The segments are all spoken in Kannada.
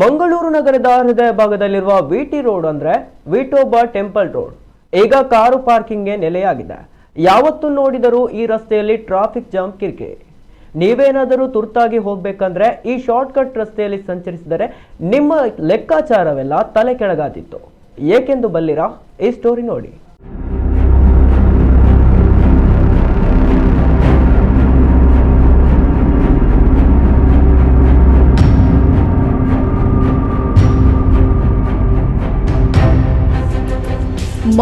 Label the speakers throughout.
Speaker 1: ಮಂಗಳೂರು ನಗರದ ಹೃದಯ ಭಾಗದಲ್ಲಿರುವ ವಿಟಿ ರೋಡ್ ಅಂದ್ರೆ ವಿಟೋಬಾ ಟೆಂಪಲ್ ರೋಡ್ ಈಗ ಕಾರು ಪಾರ್ಕಿಂಗ್ಗೆ ನೆಲೆಯಾಗಿದೆ. ಯಾವತ್ತು ನೋಡಿದರೂ ಈ ರಸ್ತೆಯಲ್ಲಿ ಟ್ರಾಫಿಕ್ ಜಾಮ್ ಕಿರಿಕಿರಿ ನೀವೇನಾದರೂ ತುರ್ತಾಗಿ ಹೋಗ್ಬೇಕಂದ್ರೆ ಈ ಶಾರ್ಟ್ಕಟ್ ರಸ್ತೆಯಲ್ಲಿ ಸಂಚರಿಸಿದರೆ ನಿಮ್ಮ ಲೆಕ್ಕಾಚಾರವೆಲ್ಲ ತಲೆ ಕೆಳಗಾದಿತ್ತು. ಏಕೆಂದು ಬಲ್ಲಿರಾ? ಈ ಸ್ಟೋರಿ ನೋಡಿ.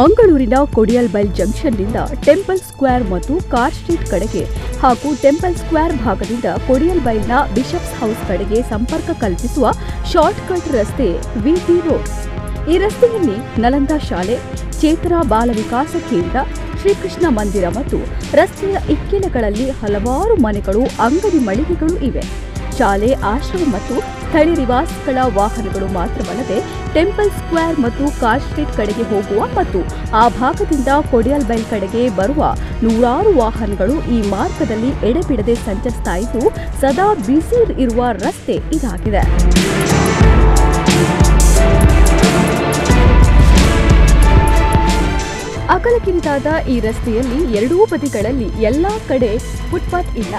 Speaker 2: ಮಂಗಳೂರಿನ ಕೊಡಿಯಲ್ಬೈಲ್ ಜಂಕ್ಷನ್ನಿಂದ ಟೆಂಪಲ್ ಸ್ಕ್ವೇರ್ ಮತ್ತು ಕಾರ್ ಸ್ಟ್ರೀಟ್ ಕಡೆಗೆ ಹಾಗೂ ಟೆಂಪಲ್ ಸ್ಕ್ವೇರ್ ಭಾಗದಿಂದ ಕೊಡಿಯಲ್ಬೈಲ್ನ ಬಿಷಪ್ಸ್ ಹೌಸ್ ಕಡೆಗೆ ಸಂಪರ್ಕ ಕಲ್ಪಿಸುವ ಶಾರ್ಟ್ಕಟ್ ರಸ್ತೆ ವಿಟಿ ರೋಡ್. ಈ ರಸ್ತೆಯಲ್ಲಿ ನಲಂದ ಶಾಲೆ, ಚೇತನ ಬಾಲ ವಿಕಾಸ ಕೇಂದ್ರ, ಶ್ರೀಕೃಷ್ಣ ಮಂದಿರ ಮತ್ತು ರಸ್ತೆಯ ಇಕ್ಕೆಲಗಳಲ್ಲಿ ಹಲವಾರು ಮನೆಗಳು, ಅಂಗಡಿ ಮಳಿಗೆಗಳು ಇವೆ. ಶಾಲೆ, ಆಶ್ರಮ ಮತ್ತು ಸ್ಥಳೀಯ ನಿವಾಸಿಗಳ ವಾಹನಗಳು ಮಾತ್ರವಲ್ಲದೆ ಟೆಂಪಲ್ ಸ್ಕ್ವೇರ್ ಮತ್ತು ಕಾರ್ ಸ್ಟ್ರೀಟ್ ಕಡೆಗೆ ಹೋಗುವ ಮತ್ತು ಆ ಭಾಗದಿಂದ ಕೊಡಿಯಲ್ ಬೈಲ್ ಕಡೆಗೆ ಬರುವ ನೂರಾರು ವಾಹನಗಳು ಈ ಮಾರ್ಗದಲ್ಲಿ ಎಡೆಬಿಡದೆ ಸಂಚರಿಸ್ತಾ ಇದ್ದು ಸದಾ ಬ್ಯುಸಿ ಇರುವ ರಸ್ತೆ ಇದಾಗಿದೆ. ಅಗಲಕಿರಿದಾದ ಈ ರಸ್ತೆಯಲ್ಲಿ ಎರಡೂ ಬದಿಗಳಲ್ಲಿ ಎಲ್ಲಾ ಕಡೆ ಫುಟ್ಪಾತ್ ಇಲ್ಲ.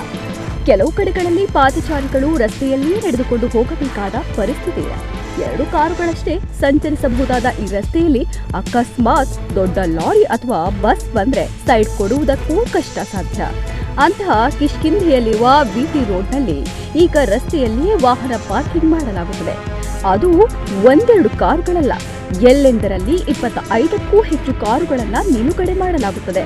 Speaker 2: ಕೆಲವು ಕಡೆಗಳಲ್ಲಿ ಪಾದಚಾರಿಗಳು ರಸ್ತೆಯಲ್ಲಿಯೇ ನಡೆದುಕೊಂಡು ಹೋಗಬೇಕಾದ ಪರಿಸ್ಥಿತಿ ಇದೆ. ಎರಡು ಕಾರುಗಳಷ್ಟೇ ಸಂಚರಿಸಬಹುದಾದ ಈ ರಸ್ತೆಯಲ್ಲಿ ಅಕಸ್ಮಾತ್ ದೊಡ್ಡ ಲಾರಿ ಅಥವಾ ಬಸ್ ಬಂದ್ರೆ ಸೈಡ್ ಕೊಡುವುದಕ್ಕೂ ಕಷ್ಟ ಸಾಧ್ಯ. ಅಂತಹ ಕಿಷ್ಕಿಂಧಿಯಲ್ಲಿರುವ ಬಿಟಿ ರೋಡ್ನಲ್ಲಿ ಈಗ ರಸ್ತೆಯಲ್ಲಿಯೇ ವಾಹನ ಪಾರ್ಕಿಂಗ್ ಮಾಡಲಾಗುತ್ತದೆ. ಅದು ಒಂದೆರಡು ಕಾರುಗಳಲ್ಲ, ಎಲ್ಲೆಂದರಲ್ಲಿ ಇಪ್ಪತ್ತ ಐದಕ್ಕೂ ಹೆಚ್ಚು ಕಾರುಗಳನ್ನ ನಿಲುಗಡೆ ಮಾಡಲಾಗುತ್ತದೆ.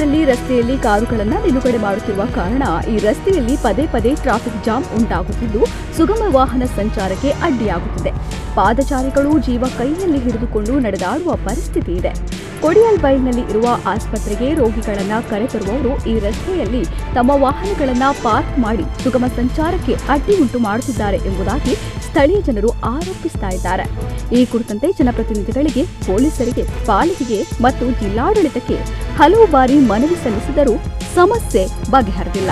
Speaker 2: ಎಲ್ಲೆಂದರಲ್ಲಿ ರಸ್ತೆಯಲ್ಲಿ ಕಾರುಗಳನ್ನು ನಿಲುಗಡೆ ಮಾಡುತ್ತಿರುವ ಕಾರಣ ಈ ರಸ್ತೆಯಲ್ಲಿ ಪದೇ ಪದೇ ಟ್ರಾಫಿಕ್ ಜಾಮ್ ಉಂಟಾಗುತ್ತಿದ್ದು, ಸುಗಮ ವಾಹನ ಸಂಚಾರಕ್ಕೆ ಅಡ್ಡಿಯಾಗುತ್ತಿದೆ. ಪಾದಚಾರಿಗಳು ಜೀವ ಕೈಯಲ್ಲಿ ಹಿಡಿದುಕೊಂಡು ನಡೆದಾಡುವ ಪರಿಸ್ಥಿತಿ ಇದೆ. ಕೊಡಿಯಲ್ ಬೈಲ್ನಲ್ಲಿ ಇರುವ ಆಸ್ಪತ್ರೆಗೆ ರೋಗಿಗಳನ್ನು ಕರೆತರುವವರು ಈ ರಸ್ತೆಯಲ್ಲಿ ತಮ್ಮ ವಾಹನಗಳನ್ನು ಪಾರ್ಕ್ ಮಾಡಿ ಸುಗಮ ಸಂಚಾರಕ್ಕೆ ಅಡ್ಡಿ ಉಂಟು ಮಾಡುತ್ತಿದ್ದಾರೆ ಎಂಬುದಾಗಿ ಸ್ಥಳೀಯ ಜನರು ಆರೋಪಿಸ್ತಾ ಇದ್ದಾರೆ ಈ ಕುರಿತಂತೆ ಜನಪ್ರತಿನಿಧಿಗಳಿಗೆ ಪೊಲೀಸರಿಗೆ ಪಾಲಿಕೆಗೆ ಮತ್ತು ಜಿಲ್ಲಾಡಳಿತಕ್ಕೆ ಹಲವು ಬಾರಿ ಮನವಿ ಸಲ್ಲಿಸಿದರೂ ಸಮಸ್ಯೆ ಬಗೆಹರಿದಿಲ್ಲ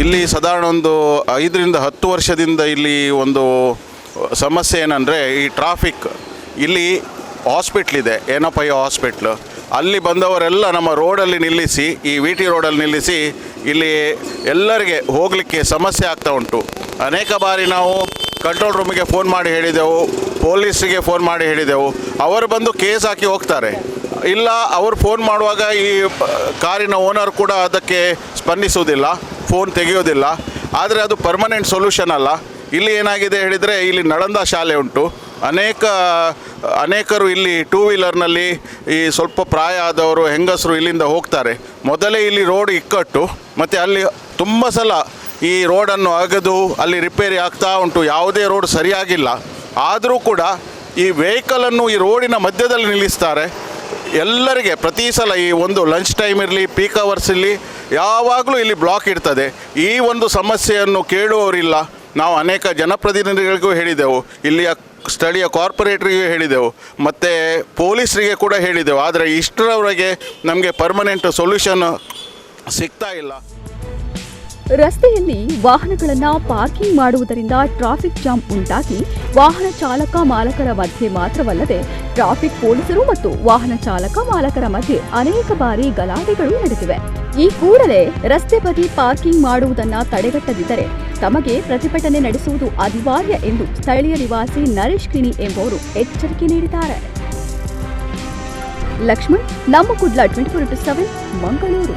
Speaker 3: ಇಲ್ಲಿ ಸಾಧಾರಣ ಒಂದು ಐದರಿಂದ ಹತ್ತು ವರ್ಷದಿಂದ ಇಲ್ಲಿ ಒಂದು ಸಮಸ್ಯೆ ಏನಂದರೆ ಈ ಟ್ರಾಫಿಕ್ ಇಲ್ಲಿ ಹಾಸ್ಪಿಟ್ಲ್ ಇದೆ ಈ ಹಾಸ್ಪಿಟ್ಲ್ ಅಲ್ಲಿ ಬಂದವರೆಲ್ಲ ನಮ್ಮ ರೋಡಲ್ಲಿ ನಿಲ್ಲಿಸಿ, ಈ ವಿ ಟಿ ರೋಡಲ್ಲಿ ನಿಲ್ಲಿಸಿ, ಇಲ್ಲಿ ಎಲ್ಲರಿಗೆ ಹೋಗಲಿಕ್ಕೆ ಸಮಸ್ಯೆ ಆಗ್ತಾ ಉಂಟು. ಅನೇಕ ಬಾರಿ ನಾವು ಕಂಟ್ರೋಲ್ ರೂಮಿಗೆ ಫೋನ್ ಮಾಡಿ ಹೇಳಿದೆವು ಪೊಲೀಸಿಗೆ ಫೋನ್ ಮಾಡಿ ಹೇಳಿದೆವು. ಅವರು ಬಂದು ಕೇಸ್ ಹಾಕಿ ಹೋಗ್ತಾರೆ. ಇಲ್ಲ, ಅವರು ಫೋನ್ ಮಾಡುವಾಗ ಈ ಕಾರಿನ ಓನರ್ ಕೂಡ ಅದಕ್ಕೆ ಸ್ಪಂದಿಸುವುದಿಲ್ಲ ಫೋನ್ ತೆಗೆಯೋದಿಲ್ಲ ಆದರೆ ಅದು ಪರ್ಮನೆಂಟ್ ಸೊಲ್ಯೂಷನ್ ಅಲ್ಲ. ಇಲ್ಲಿ ಏನಾಗಿದೆ ಹೇಳಿದರೆ, ಇಲ್ಲಿ ನಳಂದ ಶಾಲೆ ಉಂಟು. ಅನೇಕ, ಅನೇಕರು ಇಲ್ಲಿ ಟೂ ವೀಲರ್ನಲ್ಲಿ ಈ ಸ್ವಲ್ಪ ಪ್ರಾಯ ಆದವರು, ಹೆಂಗಸರು ಇಲ್ಲಿಂದ ಹೋಗ್ತಾರೆ. ಮೊದಲೇ ಇಲ್ಲಿ ರೋಡ್ ಇಕ್ಕಟ್ಟು, ಮತ್ತು ಅಲ್ಲಿ ತುಂಬ ಸಲ ಈ ರೋಡನ್ನು ಅಗೆದು ಅಲ್ಲಿ ರಿಪೇರಿ ಆಗ್ತಾ ಉಂಟು. ಯಾವುದೇ ರೋಡ್ ಸರಿಯಾಗಿಲ್ಲ. ಆದರೂ ಕೂಡ ಈ ವೆಹಿಕಲನ್ನು ಈ ರೋಡಿನ ಮಧ್ಯದಲ್ಲಿ ನಿಲ್ಲಿಸ್ತಾರೆ. ಎಲ್ಲರಿಗೆ ಪ್ರತಿ ಸಲ ಈ ಒಂದು ಲಂಚ್ ಟೈಮ್ ಇರಲಿ ಪೀಕ್ ಅವರ್ಸ್ ಇರಲಿ, ಯಾವಾಗಲೂ ಇಲ್ಲಿ ಬ್ಲಾಕ್ ಇರ್ತದೆ. ಈ ಒಂದು ಸಮಸ್ಯೆಯನ್ನು ಕೇಳುವವರಿಲ್ಲ. ನಾವು ಅನೇಕ ಜನಪ್ರತಿನಿಧಿಗಳಿಗೂ ಹೇಳಿದೆವು, ಇಲ್ಲಿಯ ಸ್ಥಳೀಯ ಕಾರ್ಪೊರೇಟ್ರಿಗೆ ಹೇಳಿದೆವು, ಮತ್ತು ಪೊಲೀಸರಿಗೆ ಕೂಡ ಹೇಳಿದೆವು, ಆದರೆ ಇಷ್ಟರವರೆಗೆ ನಮಗೆ ಪರ್ಮನೆಂಟ್ ಸೊಲ್ಯೂಷನ್ ಸಿಗ್ತಾ ಇಲ್ಲ.
Speaker 2: ರಸ್ತೆಯಲ್ಲಿ ವಾಹನಗಳನ್ನು ಪಾರ್ಕಿಂಗ್ ಮಾಡುವುದರಿಂದ ಟ್ರಾಫಿಕ್ ಜಾಮ್ ಉಂಟಾಗಿ ವಾಹನ ಚಾಲಕ ಮಾಲಕರ ಮಧ್ಯೆ ಮಾತ್ರವಲ್ಲದೆ ಟ್ರಾಫಿಕ್ ಪೊಲೀಸರು ಮತ್ತು ವಾಹನ ಚಾಲಕ ಮಾಲಕರ ಮಧ್ಯೆ ಅನೇಕ ಬಾರಿ ಗಲಾಟೆಗಳು ನಡೆದಿವೆ. ಈ ಕೂಡಲೇ ರಸ್ತೆ ಬದಿ ಪಾರ್ಕಿಂಗ್ ಮಾಡುವುದನ್ನು ತಡೆಗಟ್ಟದಿದ್ದರೆ ತಮಗೆ ಪ್ರತಿಭಟನೆ ನಡೆಸುವುದು ಅನಿವಾರ್ಯ ಎಂದು ಸ್ಥಳೀಯ ನಿವಾಸಿ ನರೇಶ್ ಕಿಣಿ ಎಂಬುವರು ಎಚ್ಚರಿಕೆ ನೀಡಿದ್ದಾರೆ. ಲಕ್ಷ್ಮಣ್, ನಮ್ಮ Kudla twenty four into seven Mangaluru.